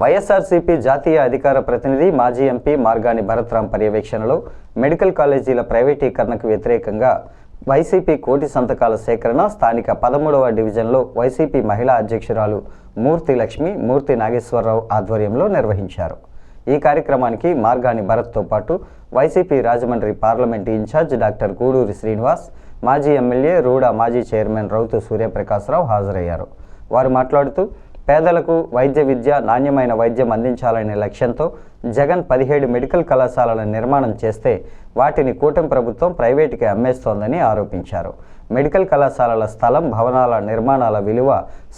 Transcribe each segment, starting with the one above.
వైఎస్ఆర్సీపీ జాతీయ అధికార ప్రతినిధి మాజీ ఎంపీ మార్గాని భరత్రాం పర్యవేక్షణలో మెడికల్ కాలేజీల ప్రైవేటీకరణకు వ్యతిరేకంగా వైసీపీ కోటి సంతకాల సేకరణ స్థానిక పదమూడవ డివిజన్లో వైసీపీ మహిళా అధ్యక్షురాలు మూర్తి లక్ష్మి మూర్తి నాగేశ్వరరావు ఆధ్వర్యంలో నిర్వహించారు. ఈ కార్యక్రమానికి మార్గాని భరత్తో పాటు YCP Rajahmundry parliament incharge doctor Guduri Srinivas మాజీ ఎమ్మెల్యే రూడా మాజీ చైర్మన్ రౌతు సూర్యప్రకాశ్రావు హాజరయ్యారు. వారు మాట్లాడుతూ పేదలకు వైద్య విద్య నాణ్యమైన వైద్యం అందించాలనే లక్ష్యంతో జగన్ పదిహేడు మెడికల్ కళాశాలల నిర్మాణం చేస్తే వాటిని కూటమి ప్రభుత్వం ప్రైవేటుకి అమ్మేస్తోందని ఆరోపించారు. మెడికల్ కళాశాలల స్థలం భవనాల నిర్మాణాల విలువ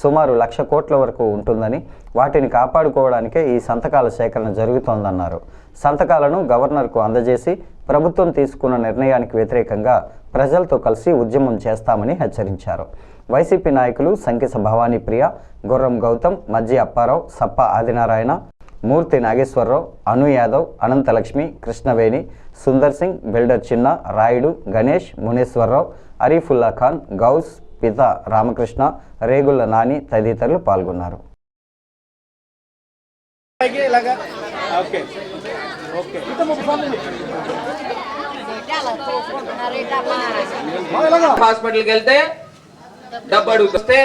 సుమారు లక్ష కోట్ల వరకు ఉంటుందని వాటిని కాపాడుకోవడానికే ఈ సంతకాల సేకరణ జరుగుతోందన్నారు. సంతకాలను గవర్నర్కు అందజేసి ప్రభుత్వం తీసుకున్న నిర్ణయానికి వ్యతిరేకంగా ప్రజలతో కలిసి ఉద్యమం చేస్తామని హెచ్చరించారు. వైసీపీ నాయకులు సంకేశ భవానీ ప్రియ గుర్రం గౌతమ్ మజ్జి అప్పారావు సప్ప ఆదినారాయణ మూర్తి నాగేశ్వరరావు అను యాదవ్ అనంతలక్ష్మి కృష్ణవేణి సుందర్ సింగ్ బిల్డర్ చిన్న రాయుడు గణేష్ మునేశ్వరరావు అరీఫుల్లా ఖాన్ గౌస్ పిత రామకృష్ణ రేగుళ్ళ నాని తదితరులు పాల్గొన్నారు. హాస్పిటల్కి వెళ్తే డబ్బు అడుగుతే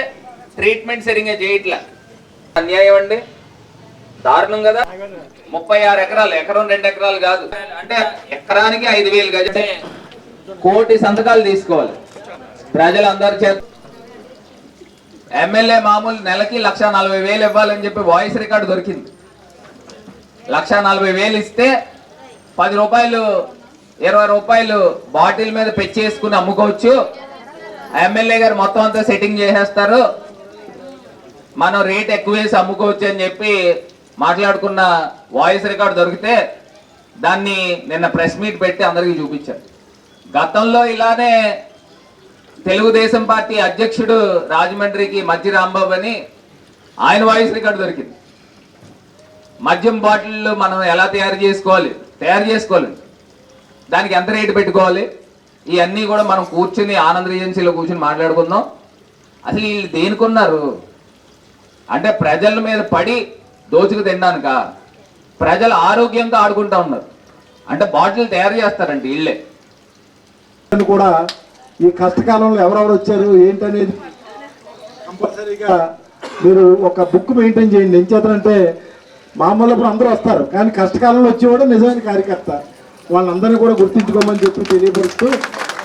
ట్రీట్మెంట్ సరిగ్గా చేయట్లే. అన్యాయం అండి. దారుణం కదా? ముప్పై ఆరు ఎకరాలు ఎకరం రెండు ఎకరాలు కాదు. అంటే ఎకరానికి ఐదు వేలు గజ కోటి సంతకాలు తీసుకోవాలి. ప్రజలందరి చేత ఎమ్మెల్యే మామూలు నెలకి లక్ష నలభై వేలు ఇవ్వాలని చెప్పి వాయిస్ రికార్డు దొరికింది. లక్ష నలభై వేలు ఇస్తే పది రూపాయలు ఇరవై రూపాయలు బాటిల్ మీద పెచ్చేసుకుని అమ్ముకోవచ్చు. ఎమ్మెల్యే గారు మొత్తం అంతా సెట్టింగ్ చేసేస్తారు. మనం రేట్ ఎక్కువ వేసి అమ్ముకోవచ్చు అని చెప్పి మాట్లాడుకున్న వాయిస్ రికార్డు దొరికితే దాన్ని నిన్న ప్రెస్ మీట్ పెట్టి అందరికీ చూపించారు. గతంలో ఇలానే తెలుగుదేశం పార్టీ అధ్యక్షుడు రాజమండ్రికి మధ్య రాంబాబు అని ఆయన వాయిస్ రికార్డు దొరికింది. మద్యం బాటిల్లో మనం ఎలా తయారు చేసుకోవాలి? తయారు చేసుకోవాలి. దానికి ఎంత రేటు పెట్టుకోవాలి? ఇవన్నీ కూడా మనం కూర్చుని ఆనంద్ ఏజెన్సీలో కూర్చుని మాట్లాడుకుందాం. అసలు వీళ్ళు దేనికున్నారు? అంటే ప్రజల మీద పడి దోచుకు తినడానిక ప్రజల ఆరోగ్యంతో ఆడుకుంటా ఉన్నారు. అంటే బాటిల్ తయారు చేస్తారండి వీళ్ళే కూడా ఈ కష్టకాలంలో ఎవరెవరు వచ్చారు ఏంటనేది కంపల్సరీగా మీరు ఒక బుక్ మెయింటైన్ చేయండి. ఏం చేస్తారంటే మామూలు ఇప్పుడు అందరూ వస్తారు కానీ కష్టకాలంలో వచ్చేవాడు నిజమైన కార్యకర్త. వాళ్ళందరినీ కూడా గుర్తించుకోమని చెప్పి తెలియపరుస్తూ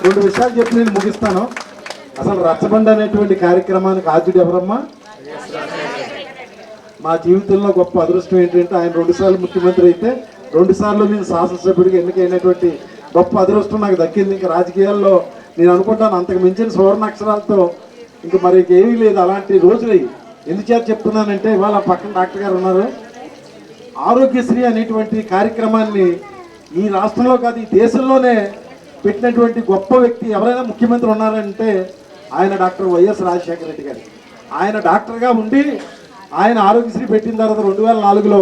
రెండు విషయాలు చెప్పి నేను ముగిస్తాను. అసలు రచ్చబండ అనేటువంటి కార్యక్రమానికి ఆద్యుడు ఎవరమ్మా మా జీవితంలో గొప్ప అదృష్టం ఏంటంటే ఆయన రెండుసార్లు ముఖ్యమంత్రి అయితే రెండుసార్లు నేను శాసనసభ్యుడిగా ఎన్నికైనటువంటి గొప్ప అదృష్టం నాకు దక్కింది. ఇంకా రాజకీయాల్లో నేను అనుకుంటాను అంతకు మించిన సువర్ణ అక్షరాలతో ఇంక మరి ఏమీ లేదు. అలాంటి రోజులు. ఎందుచేత చెప్తున్నానంటే ఇవాళ పక్కన డాక్టర్ గారు ఉన్నారు. ఆరోగ్యశ్రీ అనేటువంటి కార్యక్రమాన్ని ఈ రాష్ట్రంలో కాదు ఈ దేశంలోనే పెట్టినటువంటి గొప్ప వ్యక్తి ఎవరైనా ముఖ్యమంత్రి ఉన్నారంటే ఆయన డాక్టర్ వైఎస్ రాజశేఖర రెడ్డి గారు. ఆయన డాక్టర్గా ఉండి ఆయన ఆరోగ్యశ్రీ పెట్టిన తర్వాత రెండు వేల నాలుగులో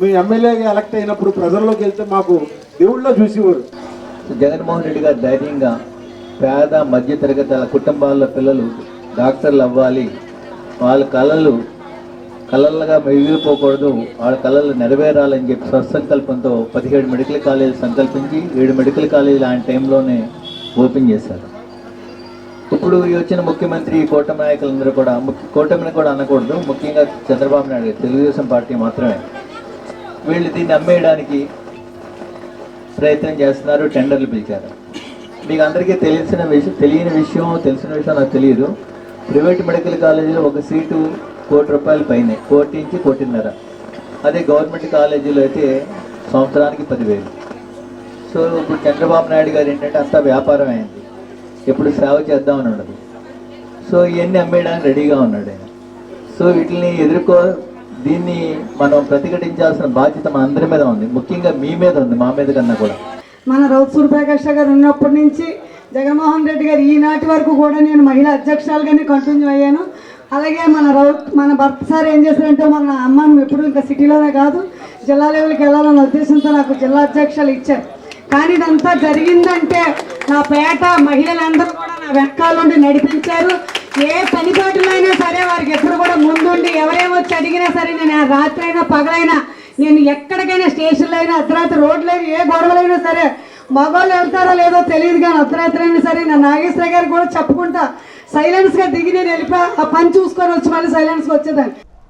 మీ ఎమ్మెల్యేగా ఎలక్ట్ అయినప్పుడు ప్రజల్లోకి వెళ్తే మాకు దేవుళ్ళో చూసేవారు. జగన్మోహన్ రెడ్డి గారు ధైర్యంగా పేద మధ్యతరగతి కుటుంబాల పిల్లలు డాక్టర్లు అవ్వాలి. వాళ్ళ కళలు కళలుగా మిగిలిపోకూడదు వాళ్ళ కళలు నెరవేరాలని చెప్పి సత్సంకల్పంతో పదిహేడు మెడికల్ కాలేజీలు సంకల్పించి ఏడు మెడికల్ కాలేజీలు ఆయన టైంలోనే ఓపెన్ చేశారు. ఇప్పుడు వచ్చిన ముఖ్యమంత్రి కూటమి నాయకులందరూ కూడా ముఖ్య కూటమిని కూడా అనకూడదు. ముఖ్యంగా చంద్రబాబు నాయుడు తెలుగుదేశం పార్టీ మాత్రమే. వీళ్ళు దీన్ని అమ్మేయడానికి ప్రయత్నం చేస్తున్నారు టెండర్లు పిలిచారు. మీకు అందరికీ తెలిసిన విషయం తెలియని విషయం తెలిసిన విషయం నాకు తెలియదు. ప్రైవేట్ మెడికల్ కాలేజీలో ఒక సీటు కోటి రూపాయల పైన కోటి నుంచి కోటిన్నర. అదే గవర్నమెంట్ కాలేజీలో అయితే సంవత్సరానికి పదివేలు. సో ఇప్పుడు చంద్రబాబు నాయుడు గారు ఏంటంటే అంతా వ్యాపారం అయింది. ఎప్పుడు సేవ చేద్దామని ఉండదు. సో ఇవన్నీ అమ్మేయడానికి రెడీగా ఉన్నాడు ఆయన. సో వీటిని ఎదుర్కో దీన్ని మనం ప్రతిఘటించాల్సిన బాధ్యత మన అందరి మీద ఉంది. ముఖ్యంగా మీ మీద ఉంది మా మీద కన్నా కూడా. మన రౌత్ సూర్యప్రకాష్ గారు ఉన్నప్పటి నుంచి జగన్మోహన్ రెడ్డి గారు ఈనాటి వరకు కూడా నేను మహిళా అధ్యక్షురాలుగానే కంటిన్యూ అయ్యాను. అలాగే మన రౌత్ మన భర్త సార్ ఏం చేశారంటే మన అమ్మను ఎప్పుడు ఇంకా సిటీలోనే కాదు జిల్లా లెవెల్కి వెళ్ళాలన్న ఉద్దేశంతో నాకు జిల్లా అధ్యక్షులు ఇచ్చారు. కానీ ఇదంతా జరిగిందంటే నా పేట మహిళలందరూ కూడా నా వెనకాలండి నడిపించారు. ఏ పని అయినా సరే వారికి ఎప్పుడు కూడా ముందుండి ఎవరేమొచ్చి అడిగినా సరే నేను ఆ రాత్రి అయినా పగలైనా నేను ఎక్కడికైనా స్టేషన్లో అయినా అర్ధరాత్రి రోడ్లు ఏ గొడవలైనా సరే మగవాళ్ళు వెళ్తారో లేదో తెలియదు కానీ అర్ధరాత్రి అయినా సరే నా నాగేశ్వర గారికి కూడా చెప్పుకుంటా సైలెన్స్గా దిగి నేను వెళ్ళిపోయి ఆ పని చూసుకొని వచ్చి మళ్ళీ సైలెన్స్గా వచ్చేదాన్ని.